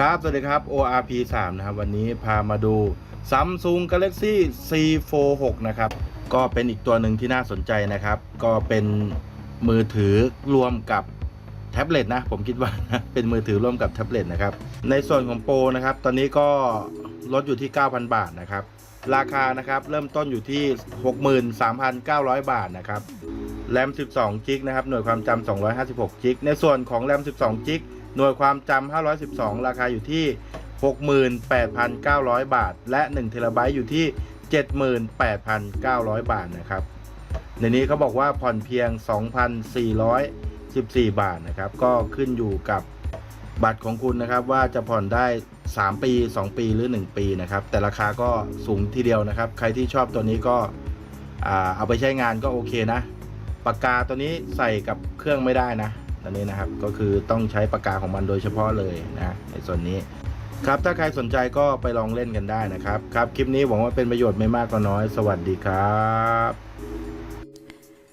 ครับ สวัสดีครับ ORP 3นะครับ วันนี้พามาดู Samsung Galaxy C Fold 6นะครับ ก็เป็นอีกตัวหนึ่งที่น่าสนใจนะครับ ก็เป็นมือถือรวมกับแท็บเล็ตนะ ผมคิดว่าเป็นมือถือร่วมกับแท็บเล็ตนะครับ ในส่วนของโปรนะครับ ตอนนี้ก็ลดอยู่ที่ 9,000 บาทนะครับ ราคานะครับ เริ่มต้นอยู่ที่ 63,900 บาทนะครับ แรม 12 กิกนะครับ หน่วยความจำ256 กิก ในส่วนของแรม 12 กิก หน่วยความจำ512 ราคาอยู่ที่ 68,900 บาท และ 1 เทราไบต์อยู่ที่ 78,900 บาทนะครับ ในนี้เขาบอกว่าผ่อนเพียง 2,414 บาทนะครับ ก็ขึ้นอยู่กับบัตรของคุณนะครับว่าจะผ่อนได้ 3 ปี 2 ปีหรือ 1 ปีนะครับ แต่ราคาก็สูงทีเดียวนะครับ ใครที่ชอบตัวนี้ก็เอาไปใช้งานก็โอเคนะ ปากกาตัวนี้ใส่กับเครื่องไม่ได้นะ ตัวนี้นะครับก็คือต้องใช้ปากกาของมันโดยเฉพาะเลยนะในส่วนนี้ครับถ้าใครสนใจก็ไปลองเล่นกันได้นะครับ ครับ คลิปนี้หวังว่าเป็นประโยชน์ไม่มากก็น้อย สวัสดีครับ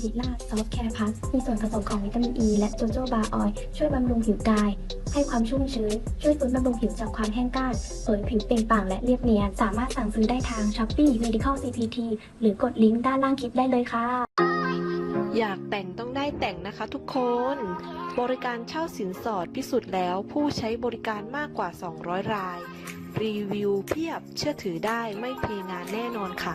ซิล่าซอฟแคร์พัสมีส่วนผสมของวิตามินอ e ีและโจโจบาออยล์ช่วยบำรุงผิวกาย ให้ความชุ่มชื้น ช่วยฟื้นบำรุงผิวจากความแห้งกร้านเผยผิวเปล่งปลั่งและเรียบเนียน สามารถสั่งซื้อได้ทาง Shopee Medical CPT หรือกดลิงก์ด้านล่างคลิปได้เลยค่ะ อยากแต่งต้องได้แต่งนะคะทุกคน บริการเช่าสินสอดพิสูจน์แล้วผู้ใช้บริการมากกว่า 200 ราย รีวิวเพียบเชื่อถือได้ไม่เพงานแน่นอนค่ะ